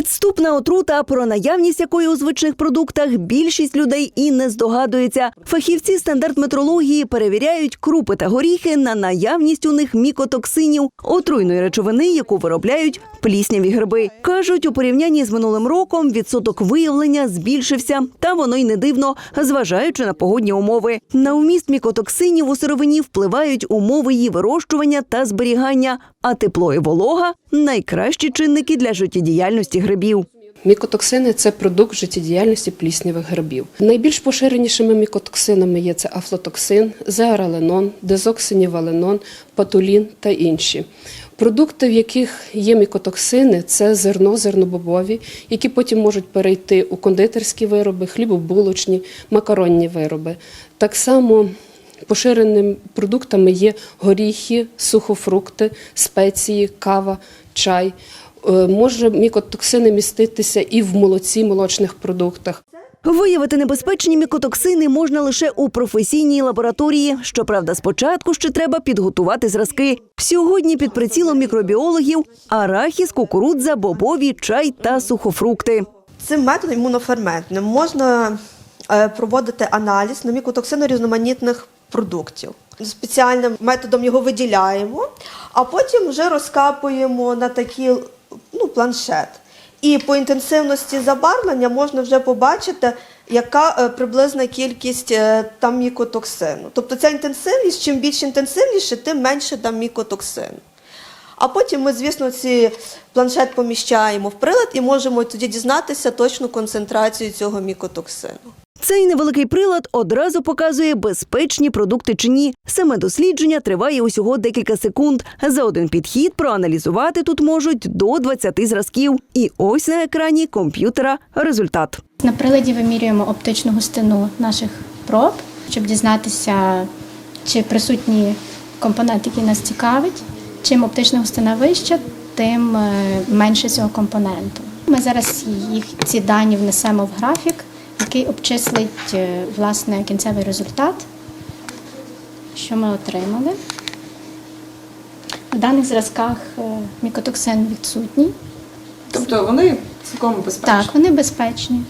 Підступна отрута, про наявність якої у звичних продуктах більшість людей і не здогадується. Фахівці стандарт метрології перевіряють крупи та горіхи на наявність у них мікотоксинів, отруйної речовини, яку виробляють плісняві гриби. кажуть, у порівнянні з минулим роком відсоток виявлення збільшився, та воно й не дивно, зважаючи на погодні умови. На вміст мікотоксинів у сировині впливають умови її вирощування та зберігання, а тепло і волога найкращі чинники для життєдіяльності грибів. Мікотоксини це продукт життєдіяльності пліснявих грибів. Найбільш поширенішими мікотоксинами є це афлотоксин, зеараленон, дезоксиніваленон, патулін та інші. Продукти, в яких є мікотоксини, це зерно, зернобобові, які потім можуть перейти у кондитерські вироби, хлібобулочні, макаронні вироби. Так само поширеними продуктами є горіхи, сухофрукти, спеції, кава, чай. Е, Може мікотоксини міститися і в молоці, молочних продуктах. Виявити небезпечні мікотоксини можна лише у професійній лабораторії. Щоправда, спочатку ще треба підготувати зразки. Сьогодні під прицілом мікробіологів арахіс, кукурудза, бобові, чай та сухофрукти. Цим методом імуноферментним можна е, проводити аналіз на мікотоксини різноманітних продуктів. Спеціальним методом його виділяємо, а потім вже розкапуємо на такий ну, планшет. І по інтенсивності забарвлення можна вже побачити, яка е, приблизна кількість е, там мікотоксину. Тобто ця інтенсивність, чим більш інтенсивніше, тим менше там мікотоксину. А потім ми, звісно, ці планшет поміщаємо в прилад і можемо тоді дізнатися точну концентрацію цього мікотоксину. Цей невеликий прилад одразу показує безпечні продукти чи ні. Саме дослідження триває усього декілька секунд. За один підхід проаналізувати тут можуть до 20 зразків. І ось на екрані комп'ютера результат. На приладі вимірюємо оптичну густину наших проб, щоб дізнатися, чи присутні компонент, який нас цікавить. Чим оптична густина вища, тим е, менше цього компоненту. Ми зараз їх ці дані внесемо в графік, який обчислить е, власне кінцевий результат, що ми отримали. В даних зразках е, мікотоксин відсутній. Тобто вони цілком безпечні. Так, вони безпечні.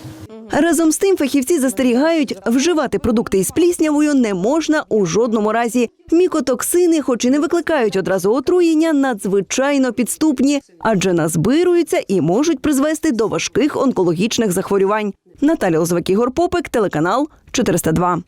Разом з тим фахівці застерігають, вживати продукти із пліснявою не можна у жодному разі. Мікотоксини, хоч і не викликають одразу отруєння, надзвичайно підступні, адже назбируються і можуть призвести до важких онкологічних захворювань. Наталя Озвак, Ігор Попек, телеканал 402.